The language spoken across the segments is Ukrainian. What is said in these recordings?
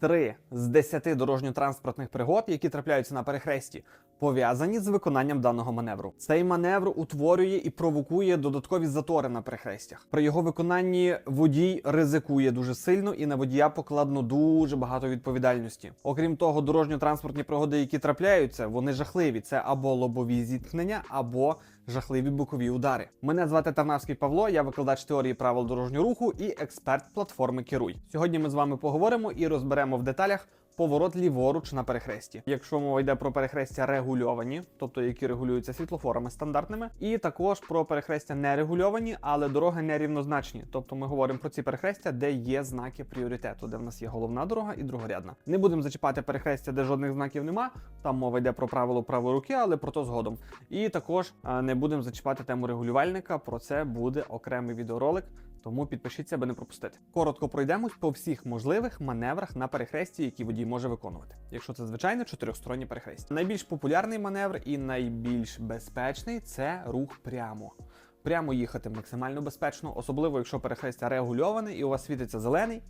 Три з десяти дорожньо-транспортних пригод, які трапляються на перехресті, пов'язані з виконанням даного маневру. Цей маневр утворює і провокує додаткові затори на перехрестях. При його виконанні водій ризикує дуже сильно і на водія покладено дуже багато відповідальності. Окрім того, дорожньо-транспортні пригоди, які трапляються, вони жахливі. Це або лобові зіткнення, або жахливі бокові удари. Мене звати Тарнавський Павло, я викладач теорії правил дорожнього руху і експерт платформи Керуй. Сьогодні ми з вами поговоримо і розберемо в деталях. Поворот ліворуч на перехресті. Якщо мова йде про перехрестя регульовані, тобто які регулюються світлофорами стандартними, і також про перехрестя нерегульовані, але дороги нерівнозначні. Тобто ми говоримо про ці перехрестя, де є знаки пріоритету, де в нас є головна дорога і другорядна. Не будемо зачіпати перехрестя, де жодних знаків нема. Там мова йде про правило правої руки, але про то згодом. І також не будемо зачіпати тему регулювальника. Про це буде окремий відеоролик. Тому підпишіться, аби не пропустити. Коротко пройдемось по всіх можливих маневрах на перехресті, які водій може виконувати, якщо це звичайно чотирьохсторонні перехрестя. Найбільш популярний маневр і найбільш безпечний це рух прямо. Прямо їхати максимально безпечно, особливо якщо перехрестя регульоване і у вас світиться зелений.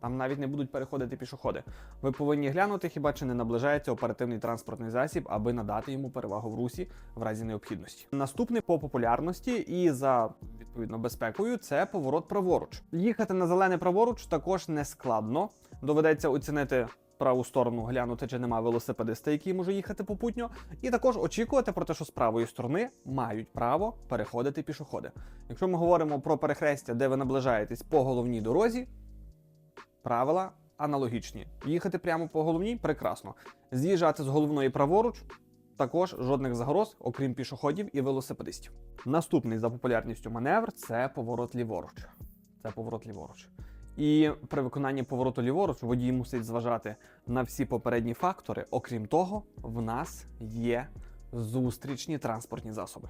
Там навіть не будуть переходити пішоходи. Ви повинні глянути, хіба чи не наближається оперативний транспортний засіб, аби надати йому перевагу в русі в разі необхідності. Наступний по популярності і за відповідно безпекою це поворот праворуч. Їхати на зелене праворуч також не складно. Доведеться оцінити. Праву сторону глянути, чи нема велосипедиста, який може їхати попутньо, і також очікувати про те, що з правої сторони мають право переходити пішоходи. Якщо ми говоримо про перехрестя, де ви наближаєтесь по головній дорозі, правила аналогічні. Їхати прямо по головній прекрасно. З'їжджати з головної праворуч. Також жодних загроз, окрім пішоходів і велосипедистів. Наступний за популярністю маневр це поворот ліворуч. Це поворот ліворуч. І при виконанні повороту ліворуч водій мусить зважати на всі попередні фактори. Окрім того, в нас є зустрічні транспортні засоби.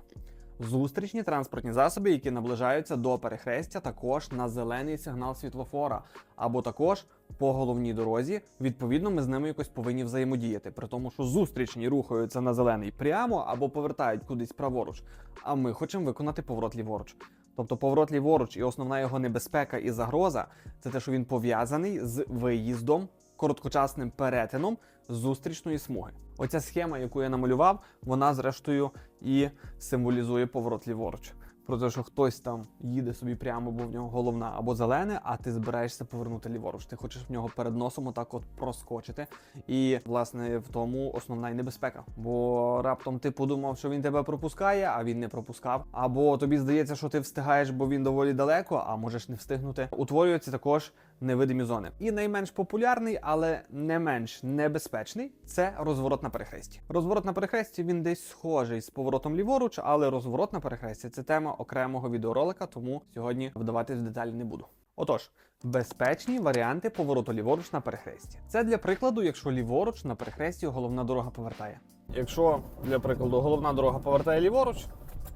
Зустрічні транспортні засоби, які наближаються до перехрестя, також на зелений сигнал світлофора, або також по головній дорозі. Відповідно, ми з ними якось повинні взаємодіяти, при тому, що зустрічні рухаються на зелений прямо або повертають кудись праворуч. А ми хочемо виконати поворот ліворуч. Тобто поворот ліворуч і основна його небезпека і загроза це те, що він пов'язаний з виїздом, короткочасним перетином зустрічної смуги. Оця схема, яку я намалював, вона зрештою і символізує поворот ліворуч. Про те, що хтось там їде собі прямо, бо в нього головна або зелене, а ти збираєшся повернути ліворуч. Ти хочеш в нього перед носом отак от проскочити. І власне в тому основна й небезпека. Бо раптом ти подумав, що він тебе пропускає, а він не пропускав. Або тобі здається, що ти встигаєш, бо він доволі далеко, а можеш не встигнути. Утворюються також невидимі зони. І найменш популярний, але не менш небезпечний це розворот на перехресті. Розворот на перехресті він десь схожий з поворотом ліворуч, але розворот на перехресті це тема окремого відеоролика, тому сьогодні вдаватись в деталі не буду. Отож, безпечні варіанти повороту ліворуч на перехресті. Це для прикладу, якщо ліворуч на перехресті головна дорога повертає. Якщо для прикладу головна дорога повертає ліворуч,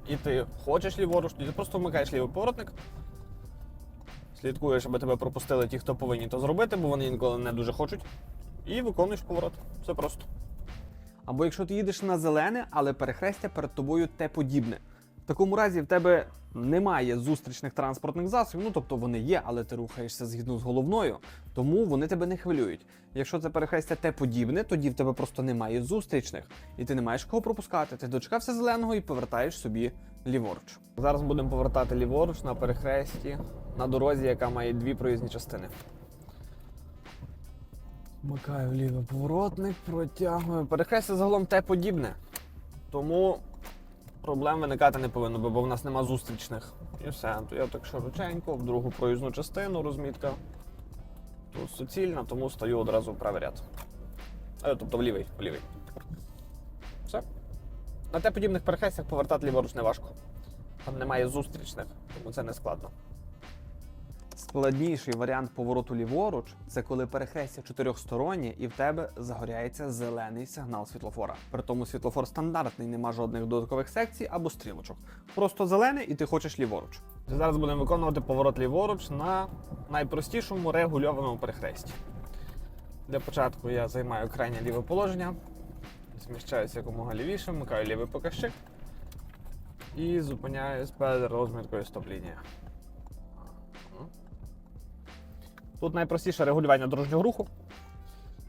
і ти хочеш ліворуч, то ти просто вмикаєш лівий поворотник, слідкуєш, аби тебе пропустили ті, хто повинні то зробити, бо вони інколи не дуже хочуть. І виконуєш поворот. Все просто. Або якщо ти їдеш на зелене, але перехрестя перед тобою те подібне. В такому разі в тебе немає зустрічних транспортних засобів, ну тобто вони є, але ти рухаєшся згідно з головною, тому вони тебе не хвилюють. Якщо це перехрестя те подібне, тоді в тебе просто немає зустрічних, і ти не маєш кого пропускати. Ти дочекався зеленого і повертаєш собі ліворуч. Зараз будемо повертати ліворуч на перехресті на дорозі, яка має дві проїзні частини. Вмикаю лівий поворотник, протягую. Перехрестя загалом те подібне. Тому проблем виникати не повинно, бо в нас нема зустрічних. І все. То я так широченько, в другу проїзну частину розмітка. Тут суцільна, тому стою одразу в правий ряд. А, Тобто в лівий, в лівий. Все. На те подібних перехрестях повертати ліворуч не важко. Там немає зустрічних, тому це не складно. Складніший варіант повороту ліворуч це коли перехрестя чотирьохстороннє і в тебе загоряється зелений сигнал світлофора. При тому світлофор стандартний, нема жодних додаткових секцій або стрілочок. Просто зелений і ти хочеш ліворуч. Зараз будемо виконувати поворот ліворуч на найпростішому регульованому перехресті. Для початку я займаю крайнє ліве положення, зміщаюся якомога лівіше, вмикаю лівий показчик і зупиняюсь перед розміткою стоп-лінія. Тут найпростіше регулювання дорожнього руху.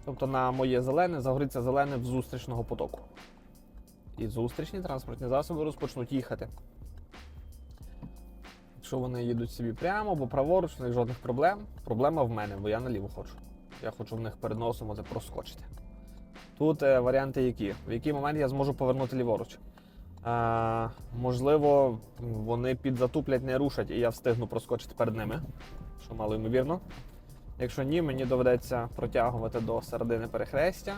Тобто на моє зелене загориться зелене в зустрічного потоку. І зустрічні транспортні засоби розпочнуть їхати. Якщо вони їдуть собі прямо або праворуч, у них жодних проблем. Проблема в мене, бо я наліво хочу. Я хочу в них перед носом оце проскочити. Тут е, варіанти які? В який момент я зможу повернути ліворуч. Е, можливо, вони підзатуплять, не рушать, і я встигну проскочити перед ними, що мало ймовірно. Якщо ні, мені доведеться протягувати до середини перехрестя,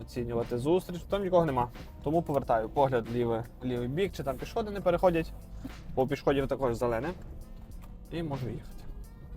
оцінювати зустріч. Там нікого нема. Тому повертаю погляд лівий, лівий бік, чи там пішоди не переходять. Бо пішходів також зелене. І можу їхати.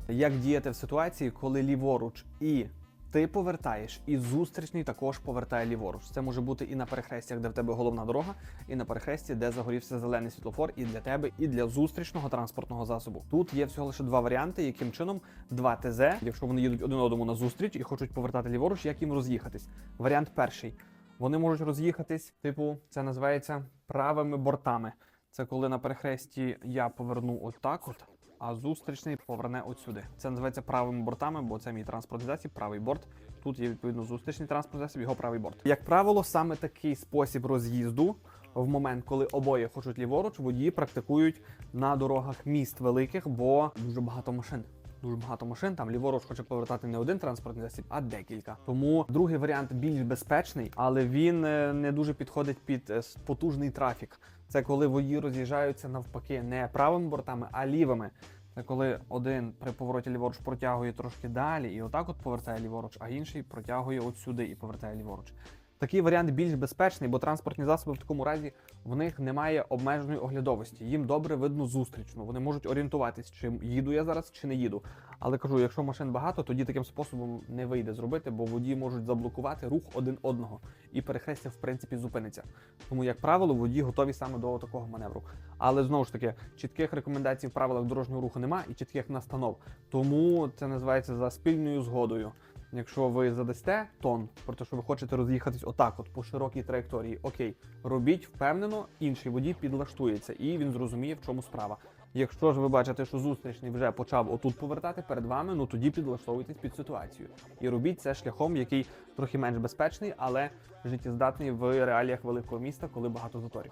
Як діяти в ситуації, коли ліворуч і ти повертаєш, і зустрічний також повертає ліворуч. Це може бути і на перехрестях, де в тебе головна дорога, і на перехресті, де загорівся зелений світлофор, і для тебе, і для зустрічного транспортного засобу. Тут є всього лише два варіанти, яким чином два ТЗ, якщо вони їдуть один одному на зустріч і хочуть повертати ліворуч, як їм роз'їхатись. Варіант перший. Вони можуть роз'їхатись, типу, це називається правими бортами. Це коли на перехресті я поверну отак от, а зустрічний поверне от сюди. Це називається правими бортами, бо це мій транспорт засіб, правий борт. Тут є відповідно зустрічний транспорт засіб, його правий борт. Як правило, саме такий спосіб роз'їзду в момент, коли обоє хочуть ліворуч, водії практикують на дорогах міст великих, бо дуже багато машин. Дуже багато машин, там ліворуч хоче повертати не один транспортний засіб, а декілька. Тому другий варіант більш безпечний, але він е, не дуже підходить під е, потужний трафік. Це коли водії роз'їжджаються навпаки не правими бортами, а лівими. Це коли один при повороті ліворуч протягує трошки далі і отак от повертає ліворуч, а інший протягує от сюди і повертає ліворуч. Такий варіант більш безпечний, бо транспортні засоби в такому разі в них немає обмеженої оглядовості. Їм добре видно зустрічну. Вони можуть орієнтуватись, чи їду я зараз, чи не їду. Але кажу, якщо машин багато, тоді таким способом не вийде зробити, бо водії можуть заблокувати рух один одного, і перехрестя в принципі зупиниться. Тому, як правило, водії готові саме до такого маневру. Але знову ж таки, чітких рекомендацій в правилах дорожнього руху немає і чітких настанов. Тому це називається за спільною згодою. Якщо ви задасте тон, про те, що ви хочете роз'їхатись отак, от по широкій траєкторії, окей, робіть впевнено, інший водій підлаштується і він зрозуміє, в чому справа. Якщо ж ви бачите, що зустрічний вже почав отут повертати перед вами, ну тоді підлаштовуйтесь під ситуацію. І робіть це шляхом, який трохи менш безпечний, але життєздатний в реаліях великого міста, коли багато заторів.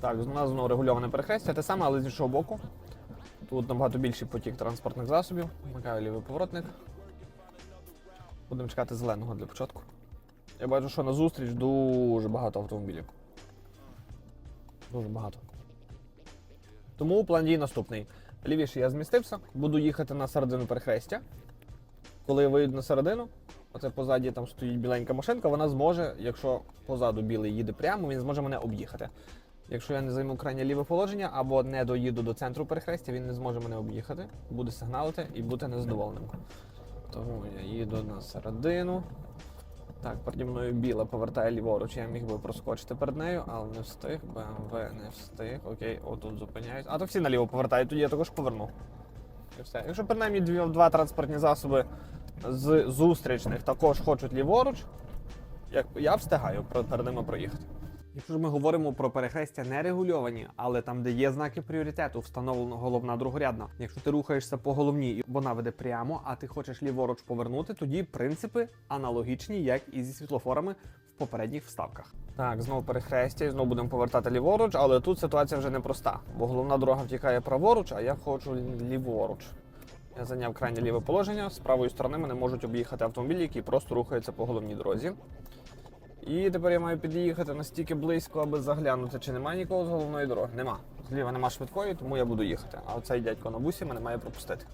Так, у нас знову регульоване перехрестя, те саме, але з іншого боку. Тут набагато більший потік транспортних засобів. Вмикаю лівий поворотник. Будемо чекати зеленого для початку. Я бачу, що на зустріч дуже багато автомобілів. Дуже багато. Тому план дій наступний. Лівіше я змістився, буду їхати на середину перехрестя. Коли я вийду на середину, оце позаді там стоїть біленька машинка, вона зможе, якщо позаду білий їде прямо, він зможе мене об'їхати. Якщо я не займу крайнє ліве положення або не доїду до центру перехрестя, він не зможе мене об'їхати, буде сигналити і бути незадоволеним. Тому я їду на середину. Так, переді мною біла повертає ліворуч, я міг би проскочити перед нею, але не встиг. БМВ не встиг. Окей, отут зупиняюсь. А то всі наліво повертають, тоді я також поверну. І все. Якщо принаймні дві, два транспортні засоби з зустрічних також хочуть ліворуч, як я встигаю перед ними проїхати. Якщо ж ми говоримо про перехрестя не регульовані, але там, де є знаки пріоритету, встановлено головна другорядна. Якщо ти рухаєшся по головній і вона веде прямо, а ти хочеш ліворуч повернути, тоді принципи аналогічні, як і зі світлофорами в попередніх вставках. Так, знову перехрестя, і знову будемо повертати ліворуч, але тут ситуація вже непроста, бо головна дорога втікає праворуч, а я хочу ліворуч. Я зайняв крайнє ліве положення. З правої сторони мене можуть об'їхати автомобілі, які просто рухаються по головній дорозі. І тепер я маю під'їхати настільки близько, аби заглянути, чи немає нікого з головної дороги. Нема. Зліва нема швидкої, тому я буду їхати. А оцей дядько на бусі мене має пропустити.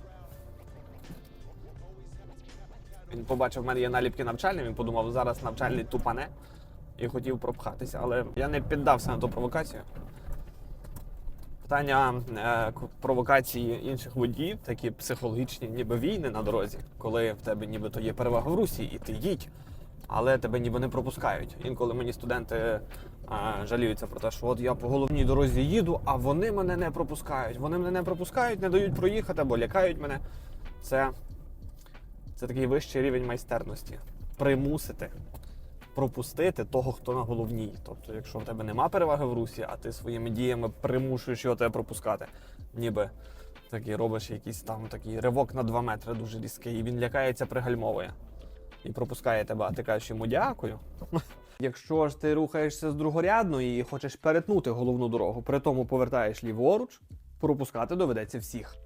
Він побачив, в мене є наліпки навчальні, він подумав, зараз навчальний тупане і хотів пропхатися. Але я не піддався на ту провокацію. Питання е, провокації інших водіїв, такі психологічні, ніби війни на дорозі, коли в тебе нібито є перевага в русі, і ти їдь, але тебе ніби не пропускають. Інколи мені студенти е, жаліються про те, що от я по головній дорозі їду, а вони мене не пропускають. Вони мене не пропускають, не дають проїхати або лякають мене. Це, це такий вищий рівень майстерності. Примусити пропустити того, хто на головній. Тобто, якщо в тебе нема переваги в русі, а ти своїми діями примушуєш його тебе пропускати, ніби Такий робиш якийсь там такий ривок на 2 метри дуже різкий, і він лякається, пригальмовує. І пропускає тебе, а ти кажеш йому дякую. Якщо ж ти рухаєшся з другорядної і хочеш перетнути головну дорогу, при тому повертаєш ліворуч, пропускати доведеться всіх.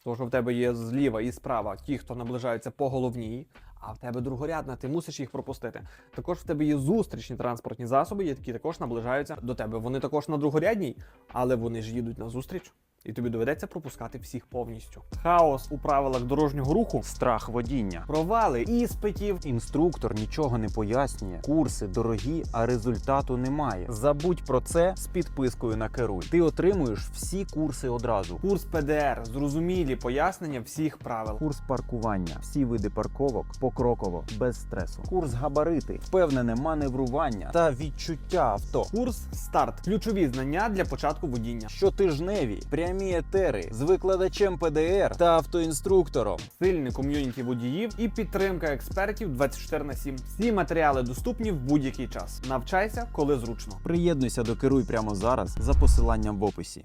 Що в тебе є зліва і справа ті, хто наближаються по головній, а в тебе другорядна, ти мусиш їх пропустити. Також в тебе є зустрічні транспортні засоби, які також наближаються до тебе. Вони також на другорядній, але вони ж їдуть на зустріч, і тобі доведеться пропускати всіх повністю. Хаос у правилах дорожнього руху, Страх водіння. провали іспитів, Інструктор нічого не пояснює. Курси дорогі, а результату немає. Забудь про це з підпискою на керуй. Ти отримуєш всі курси одразу. курс ПДР, зрозумілі пояснення всіх правил. Курс паркування, всі види парковок покроково, без стресу. Курс габарити, впевнене маневрування та відчуття авто. Курс старт. Ключові знання для початку водіння. Щотижневі прямі етери з викладачем ПДР та автоінструктором. Сильне ком'юніті водіїв і підтримка експертів 24 на 7. Всі матеріали доступні в будь-який час. Навчайся, коли зручно. Приєднуйся до керуй прямо зараз за посиланням в описі.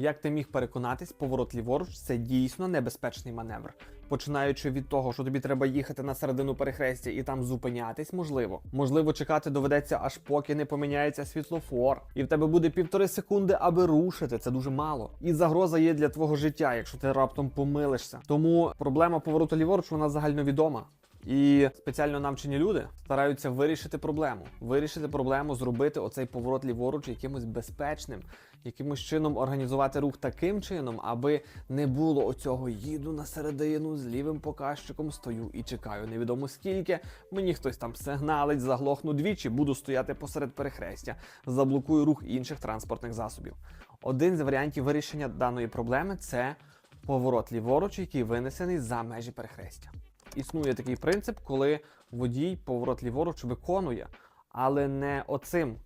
Як ти міг переконатись, поворот ліворуч це дійсно небезпечний маневр. Починаючи від того, що тобі треба їхати на середину перехрестя і там зупинятись, можливо. Можливо, чекати доведеться аж поки не поміняється світлофор, і в тебе буде півтори секунди, аби рушити. Це дуже мало. І загроза є для твого життя, якщо ти раптом помилишся. Тому проблема повороту ліворуч вона загальновідома. І спеціально навчені люди стараються вирішити проблему, вирішити проблему, зробити оцей поворот ліворуч якимось безпечним, якимось чином організувати рух таким чином, аби не було оцього їду на середину з лівим показчиком, стою і чекаю. Невідомо скільки. Мені хтось там сигналить, заглохну двічі, буду стояти посеред перехрестя, заблокую рух інших транспортних засобів. Один з варіантів вирішення даної проблеми це поворот ліворуч, який винесений за межі перехрестя. Існує такий принцип, коли водій поворот ліворуч виконує, але не оцим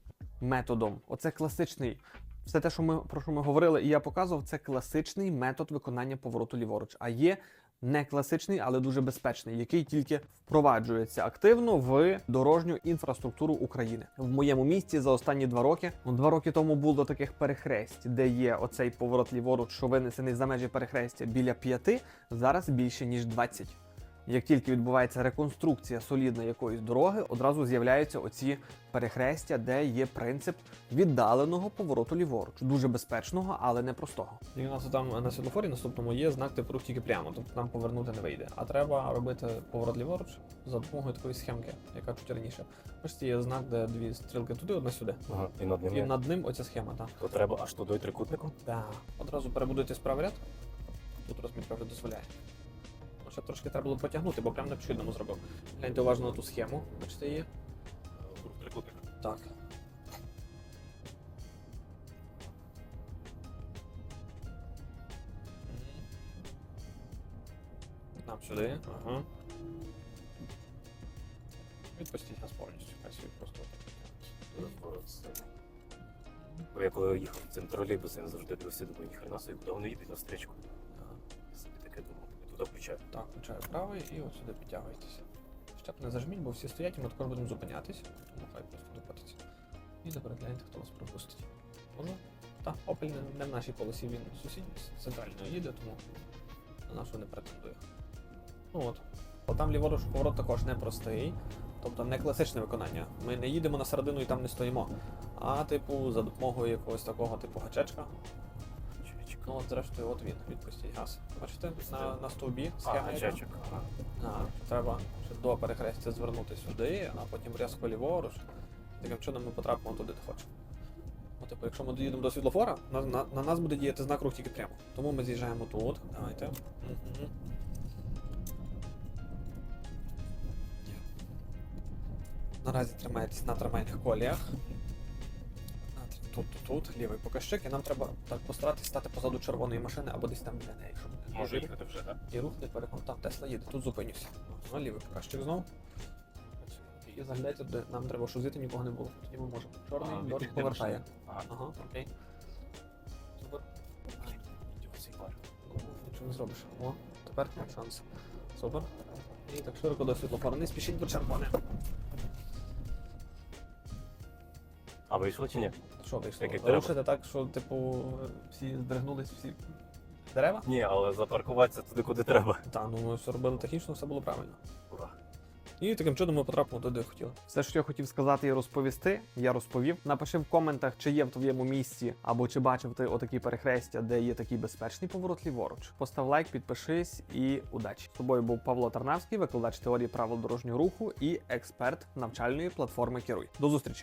методом. Оце класичний. Все те, що ми про що ми говорили, і я показував, це класичний метод виконання повороту ліворуч. А є не класичний, але дуже безпечний, який тільки впроваджується активно в дорожню інфраструктуру України. В моєму місті за останні два роки, ну два роки тому було таких перехресть, де є оцей поворот ліворуч, що винесений за межі перехрестя біля п'яти, зараз більше ніж 20. Як тільки відбувається реконструкція солідна якоїсь дороги, одразу з'являються оці перехрестя, де є принцип віддаленого повороту ліворуч, дуже безпечного, але не простого. І у нас там на світлофорі наступному є знак типу рух тільки прямо, тобто нам повернути не вийде. А треба робити поворот ліворуч за допомогою такої схемки, яка чуть раніше. Ось є знак, де дві стрілки туди, одна сюди. Ага, і над ним І є. над ним оця схема, так. То треба аж туди трикутником. Так. Одразу перебудуйте справий ряд. Тут розмітка вже дозволяє. Ще трошки треба було потягнути, бо прям на чудному зробив. Гляньте уважно на ту схему. Бачите її? Трикутник. Так. Нам сюди. Ага. Відпустіть нас повністю. Хай собі просто. Бо я коли їхав цим тролейбусом, я завжди дивився, думаю, ніхрена собі, куди вони їдуть на стрічку. Я собі таке думав, і туди. Так, включаю правий і от сюди підтягуйтеся. Щеп не зажміть, бо всі стоять, і ми також будемо зупинятись, тому хай просто допититься. І тепер гляньте, хто вас пропустить. Можна? Так, Opel не, не в нашій полосі, він сусідній з центральної їде, тому на нашу не претендує. Ну от. Бо там ліворуч поворот також непростий, тобто не класичне виконання. Ми не їдемо на середину і там не стоїмо. А, типу, за допомогою якогось такого типу гачечка. Ну от зрештою, от він, відпустіть газ. Бачите, на, на стовбі схема. яка? Ага. А, треба ще до перехрестя звернути сюди, а потім різко ліворуч. Таким чином ми потрапимо туди, де хочемо. Ну, типу, якщо ми доїдемо до світлофора, на, на, на нас буде діяти знак рух тільки прямо. Тому ми з'їжджаємо тут. Давайте. Наразі тримаєтесь на трамвайних коліях. Тут, тут, тут, лівий показчик, і нам треба так постаратись стати позаду червоної машини або десь там біля неї, щоб не Може їхати вже, так? і рух не перекон. Там Тесла їде, тут зупинюся. Ну, лівий показчик знов. І заглядайте, де нам треба, щоб звідти нікого не було. Тоді ми можемо. Чорний дорог повертає. Ага. Окей. Супер. Пар. Ну, Нічого не зробиш. О, тепер шанс. Супер. І так широко до світлофора. Не спішіть до червоне. А вийшло чи ні? Що вийшло? Як треба. Рушити так, що, типу, всі здригнулись, всі дерева? Ні, але запаркуватися туди, куди треба. Та, ну ми все робили технічно, все було правильно. Ура. І таким чином ми потрапимо туди, де хотіли. Все, що я хотів сказати і розповісти, я розповів. Напиши в коментах, чи є в твоєму місті, або чи бачив ти отакі перехрестя, де є такий безпечний поворот ліворуч. Постав лайк, підпишись і удачі. З тобою був Павло Тарнавський, викладач теорії правил дорожнього руху і експерт навчальної платформи Керуй. До зустрічі!